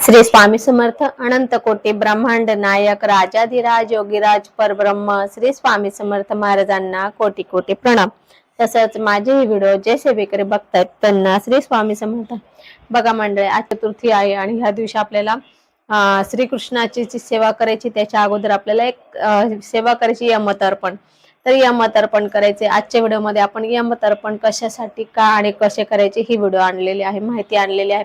श्री स्वामी समर्थ अनंत कोटी ब्रह्मांड नायक राजाधिराज योगीराज परब्रह्म श्री स्वामी समर्थ महाराजांना कोटी कोटी प्रणाम. तसंच माझे हे व्हिडिओ जे सेवेकरी बघतायत त्यांना श्री स्वामी समर्थ. बघा मंडळी आज चतुर्थी आहे आणि ह्या दिवशी आपल्याला श्रीकृष्णाची जी सेवा करायची त्याच्या अगोदर आपल्याला एक सेवा करायची यमतर्पण तर यमतर्पण करायचे. आजच्या व्हिडिओमध्ये आपण यमतर्पण कशासाठी का आणि कसे करायचे ही व्हिडिओ आणलेली आहे माहिती आणलेली आहे.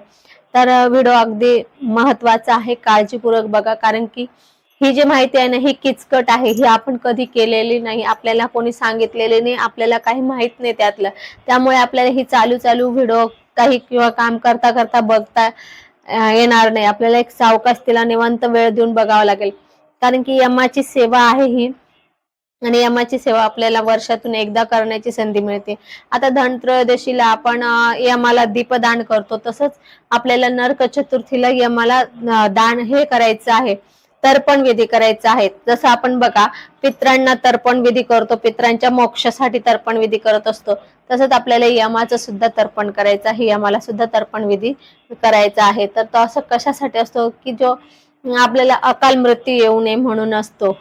तर व्हिडिओ अगदी महत्त्वाचा आहे. काळजीपूर्वक बघा. कारण की ही जी माहिती आहे ना ही किचकट आहे. ही आपण कधी केलेली नाही. आपल्याला कोणी सांगितलेली नाही. आपल्याला काही माहीत नाही त्यातलं. त्यामुळे आपल्याला ही चालू चालू व्हिडिओ काही किंवा काम करता करता बघता येणार नाही. आपल्याला एक सावकाश तिला निवांत वेळ देऊन बघावा लागेल. कारण की यमाची सेवा आहे ही. आणि यमाची सेवा आपल्याला वर्षातून एकदा करण्याची संधी मिळते. आता धनत्रयोदशीला आपण यमाला दीपदान करतो. तसंच आपल्याला नरक चतुर्थीला यमाला दान हे करायचं आहे. तर्पण विधी करायचा आहे. जसं आपण बघा पित्रांना तर्पण विधी करतो. पित्रांच्या मोक्षासाठी तर्पण विधी करत असतो. तसंच आपल्याला यमाचं सुद्धा तर्पण करायचं आहे. यमाला सुद्धा तर्पण विधी करायचा आहे. तर तो असं कशासाठी असतो? की जो आपल्याला अकाल मृत्यू येऊ नये म्हणून असतो.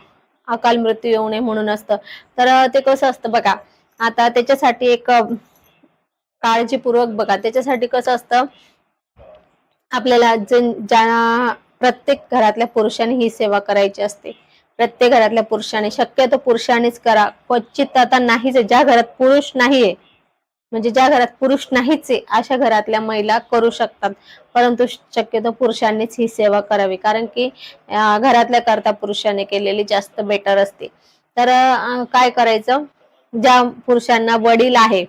अकाल मृत्यू येऊ नये म्हणून असतं. तर ते कसं असतं बघा आता त्याच्यासाठी एक काळजीपूर्वक बघा त्याच्यासाठी कसं असतं आपल्याला ज्या प्रत्येक घरातल्या पुरुषांनी ही सेवा करायची असते प्रत्येक घरातल्या पुरुषाने शक्यतो पुरुषानेच करा क्वचित आता नाहीच ज्या घरात पुरुष नाहीये म्हणजे ज्या घरात पुरुष नाहीच आहे अशा घरातल्या महिला करू शकतात. परंतु शक्यतो पुरुषांनीच ही सेवा करावी. कारण की घरातल्या करता पुरुषाने केलेली जास्त बेटर असते. तर काय करायचं? ज्या पुरुषांना वडील आहे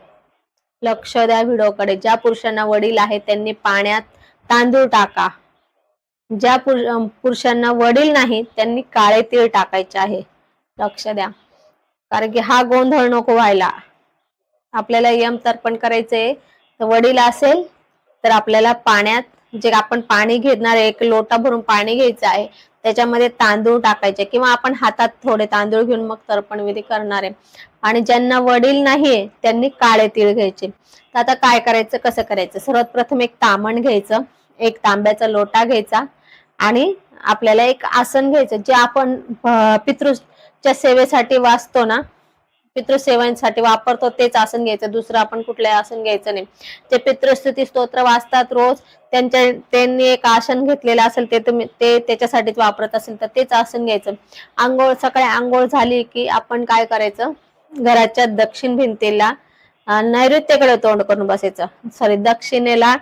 लक्ष द्या व्हिडिओकडे. ज्या पुरुषांना वडील आहे त्यांनी पाण्यात तांदूळ टाका. ज्या पुरुषांना वडील नाही त्यांनी काळे तीळ टाकायचे आहे. लक्ष द्या. कारण की हा गोंधळ नको व्हायला. आपल्याला यम तर्पण करायचंय. तर वडील असेल तर आपल्याला पाण्यात जे आपण पाणी घेणार आहे एक लोटा भरून पाणी घ्यायचं आहे त्याच्यामध्ये तांदूळ टाकायचे किंवा आपण हातात थोडे तांदूळ घेऊन मग तर्पण विधी करणार आहे. आणि ज्यांना वडील नाहीये त्यांनी काळे तीळ घ्यायचे. तर आता काय करायचं कसं करायचं? सर्वात प्रथम एक तामण घ्यायचं एक तांब्याचा लोटा घ्यायचा आणि आपल्याला एक आसन घ्यायचं. जे आपण पितृच्या सेवेसाठी वाचतो ना पितृसेवांसाठी वापरतो तेच आसन घ्यायचं. दुसरं आपण कुठलंही आसन घ्यायचं नाही. ते पितृस्तुती स्तोत्र वाचतात रोज. त्यांच्या त्यांनी एक आसन घेतलेलं असेल ते तुम्ही ते त्याच्यासाठीच वापरत असेल तर तेच आसन घ्यायचं. आंघोळ सकाळी आंघोळ झाली की आपण काय करायचं? घराच्या दक्षिण भिंतीला नैऋत्यकडे नैऋत्येकडे तोंड करून बसायचं. सॉरी दक्षिणेला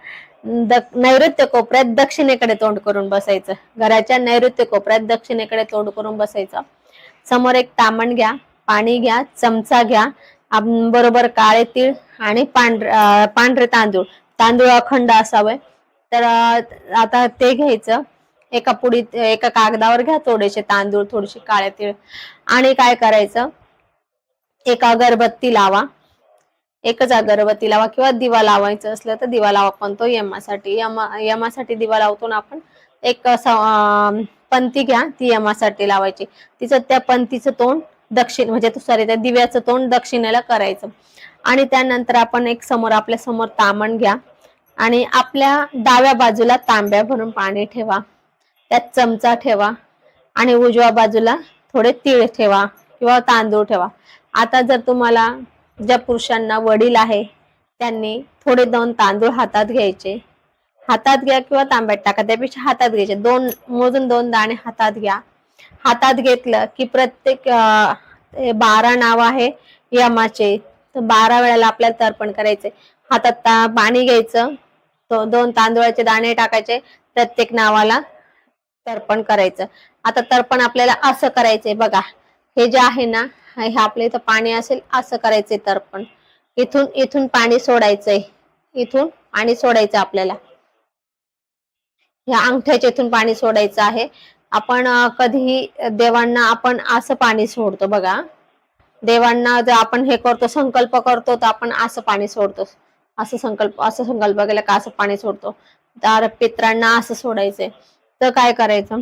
द- नैऋत्य कोपऱ्यात दक्षिणेकडे तोंड करून बसायचं. घराच्या नैऋत्य कोपऱ्यात दक्षिणेकडे तोंड करून बसायचं. समोर एक तामण घ्या. पाणी घ्या चमचा घ्या. बरोबर काळे तीळ आणि पांढरे पांढरे तांदूळ. तांदूळ अखंड असावे. तर आता ते घ्यायचं. एका पुडीत एका कागदावर घ्या थोडेसे तांदूळ थोडेसे काळे तीळ. आणि काय करायचं? एक अगरबत्ती लावा. एकच अगरबत्ती लावा किंवा दिवा लावायचं असलं तर दिवा लावा. पण तो यमासाठी यमा यमासाठी दिवा लावतो ना आपण. एक असं, अं, पंती घ्या. ती यमासाठी लावायची. तिचं त्या पंतीचं तोंड दक्षिण म्हणजे सॉरी त्या दिव्याचं तोंड दक्षिणेला करायचं. आणि त्यानंतर आपण एक समोर आपल्यासमोर तामण घ्या. आणि आपल्या डाव्या बाजूला तांब्या भरून पाणी ठेवा. त्यात चमचा ठेवा. आणि उजव्या बाजूला थोडे तीळ ठेवा किंवा तांदूळ ठेवा. आता जर तुम्हाला ज्या पुरुषांना वडील आहे त्यांनी थोडे दोन तांदूळ हातात घ्यायचे. हातात घ्या किंवा तांब्यात टाका. त्यापेक्षा हातात घ्यायचे. दोन मोजून दोन दाणे हातात घ्या. हातात घेतलं की प्रत्येक बारा नाव आहे यमाचे. तर बारा वेळेला आपल्याला तर्पण करायचे. हातात ता- पाणी घ्यायचं. तो दोन तांदूळाचे दाणे टाकायचे प्रत्येक नावाला तर्पण करायचं. आता तर्पण आपल्याला असं करायचंय बघा. हे जे आहे ना हे आपल्या इथं पाणी असेल असं करायचंय तर्पण इथून इथून पाणी सोडायचंय. इथून पाणी सोडायचं आपल्याला. या अंगठ्याच्या इथून पाणी सोडायचं आहे. आपण कधी कधीही देवांना आपण असं पाणी सोडतो बघा. देवांना जर आपण हे करतो संकल्प करतो तर आपण असं पाणी सोडतो. असं संकल्प असं संकल्प केला का असं पाणी सोडतो. तर पित्रांना असं सोडायचंय. तर काय करायचं?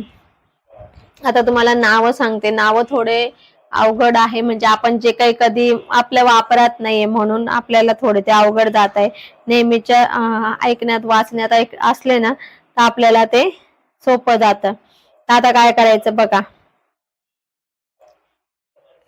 आता तुम्हाला नावं सांगते. नावं थोडे अवघड आहे. म्हणजे आपण जे काही कधी आपल्या वापरात नाहीये म्हणून आपल्याला थोडे ते अवघड जात आहे. नेहमीच्या ऐकण्यात वाचण्यात ऐक असले ना तर आपल्याला ते सोपं जातं. आता काय करायचं बघा.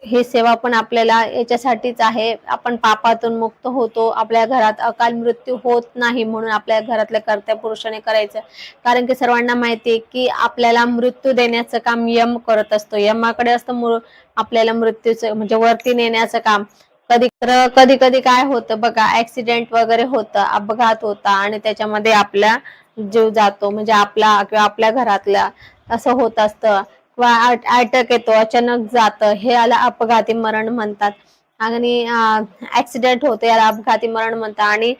ही सेवा पण आपल्याला याच्यासाठीच आहे. आपण पापातून मुक्त होतो. आपल्या घरात अकाल मृत्यू होत नाही म्हणून आपल्या घरातल्या कर्त्या पुरुषाने करायचं. कारण की सर्वांना माहिती आहे की आपल्याला मृत्यू देण्याचं काम यम करत असतो. यमाकडे असतं आपल्याला मृत्यूचं म्हणजे वरती नेण्याचं काम. कधी तर कधी कधी काय होतं बघा ऍक्सिडेंट वगैरे होतं अपघात होता आणि त्याच्यामध्ये आपल्या जीव जातो म्हणजे आपला किंवा आपल्या घरातला असं होत असतं. किंवा अटक येतो अचानक जातं हे याला अपघाती मरण म्हणतात. आणि ऍक्सिडेंट होतो याला अपघाती मरण म्हणतात. आणि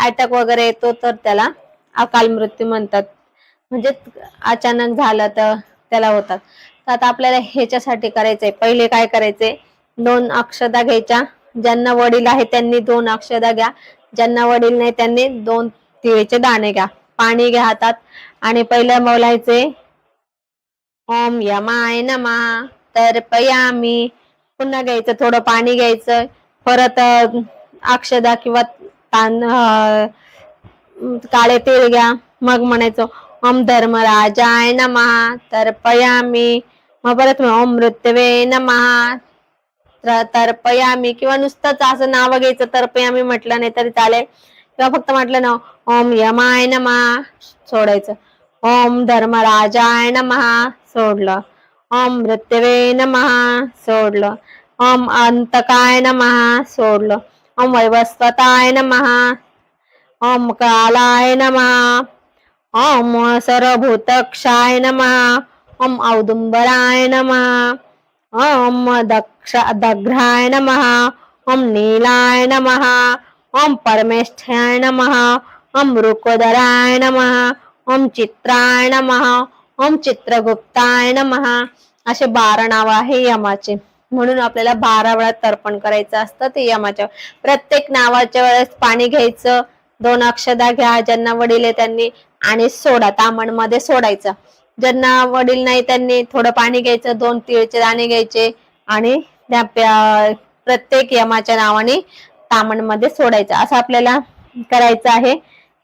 अटक वगैरे येतो तर त्याला अकाल मृत्यू म्हणतात. म्हणजे अचानक झालं तर त्याला होतात. तर आता आपल्याला ह्याच्यासाठी करायचंय. पहिले काय करायचंय? दोन अक्षदा घ्यायच्या. ज्यांना वडील आहे त्यांनी दोन अक्षदा घ्या. ज्यांना वडील नाही त्यांनी दोन तिळेचे दाणे घ्या. पाणी घ्या हातात. आणि पहिलं बोलायचे ओम यमाय नमा. तर्पयामी पुन्हा घ्यायचं थोडं पाणी घ्यायचं. परत अक्षदा किंवा तान काळे तेल घ्या. मग म्हणायचं ओम धर्मराजाय नमः. तर्पयामी मग परत ओम मृत्यवे नमा. तर- पयामी किंवा नुसतंच असं नाव घ्यायचं तर्पयामी म्हटलं नाही तरी चालेल. तेव्हा फक्त म्हटलं ना ओम यमाय नमः सोडायचं. ओम धर्मराजाय नमहा सोडलं. ओम मृत्यवे नमः सोडलं. ओम अंतकाय नमः सोडलं. ओम वैवस्वताय नमः ओम कालाय नमः ओम सर्वभूतक्षाय नमः ओम औदुंबराय नमः ओम दक्ष दघ्राय नमः ओम नीलाय नमः ओम परमेष्ठ्याय नमः ओम रुकोदराय नमः ओम चित्राय नमः ओम चित्रगुप्ताय नमः. असे बारा नाव आहे यमाचे. म्हणून आपल्याला बारा वेळा तर्पण करायचं असतं ते यमाच्या. प्रत्येक नावाच्या वेळेस पाणी घ्यायचं दोन अक्षदा घ्या ज्यांना वडील आहे त्यांनी आणि सोडा तामणमध्ये सोडायचं. ज्यांना वडील नाही त्यांनी थोडं पाणी घ्यायचं दोन तिळचे दाणे घ्यायचे आणि त्या प्रत्येक यमाच्या नावाने तामणमध्ये सोडायचं. असं आपल्याला करायचं आहे.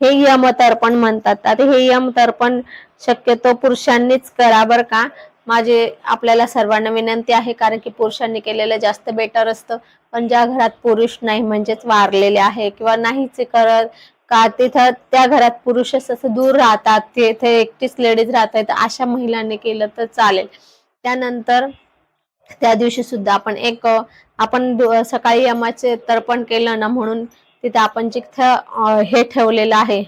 हे यम तर्पण म्हणतात. आता हे यम तर्पण शक्यतो पुरुषांनीच करा बर का. माझे आपल्याला सर्वांना विनंती आहे कारण की पुरुषांनी केलेलं जास्त बेटर असतं. पण ज्या घरात पुरुष नाही म्हणजेच वारलेले आहे किंवा नाहीच करत का तिथं त्या घरात पुरुषच असं दूर राहतात. तिथे एकटीच लेडीज राहतात अशा महिलांनी केलं तर चालेल. त्यानंतर त्या दिवशी सुद्धा आपण एक आपण सकाळी यमाचे तर्पण केलं ना म्हणून तिथे आपण जिथं हे ठेवलेलं आहे.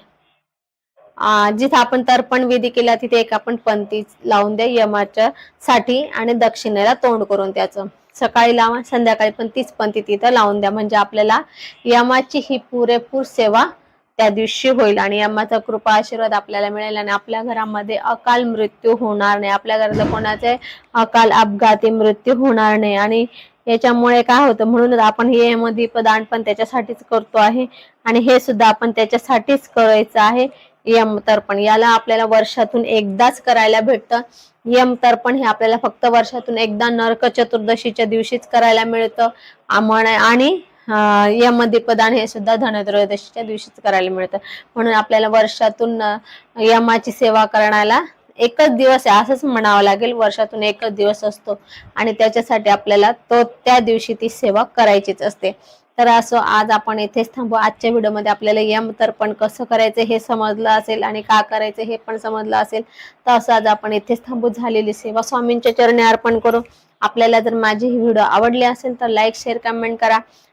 जिथं आपण तर्पण विधी केला तिथे एक आपण पंथी लावून द्या यमाच्या साठी आणि दक्षिणेला तोंड करून त्याचं. सकाळी लावा संध्याकाळी पण तीच पंथी तिथं लावून द्या. म्हणजे आपल्याला यमाची ही पुरेपूर सेवा त्या दिवशी होईल. आणि यमाचा कृपा आशीर्वाद आपल्याला मिळेल आणि आपल्या घरामध्ये अकाल मृत्यू होणार नाही. आपल्या घरात कोणाचे अकाल अपघाती मृत्यू होणार नाही. आणि याच्यामुळे काय होतं? म्हणूनच आपण हे यमदीपदान पण त्याच्यासाठीच करतो आहे. आणि हे सुद्धा आपण त्याच्यासाठीच करायचं आहे. यम तर्पण. याला आपल्याला वर्षातून एकदाच करायला भेटतं. यम तर्पण हे आपल्याला फक्त वर्षातून एकदा नरक चतुर्दशीच्या दिवशीच करायला मिळतं. आमण आणि अं, यमदीपदान हे सुद्धा धनत्रयोदशीच्या दिवशीच करायला मिळतं. म्हणून आपल्याला वर्षातून यमाची सेवा करण्याला एकच दिवस आहे असंच म्हणावं लागेल. वर्षातून एकच दिवस असतो आणि त्याच्यासाठी आपल्याला तो त्या दिवशी ती सेवा करायचीच असते. तर असं आज आपण इथेच थांबू. आजच्या व्हिडिओमध्ये आपल्याला यम तर्पण कसं करायचं हे समजलं असेल आणि का करायचं हे पण समजलं असेल तर असं आज आपण इथेच थांबू. झालेली सेवा स्वामींच्या चरणी अर्पण करू. आपल्याला जर माझी ही व्हिडिओ आवडली असेल तर लाईक शेअर कमेंट करा.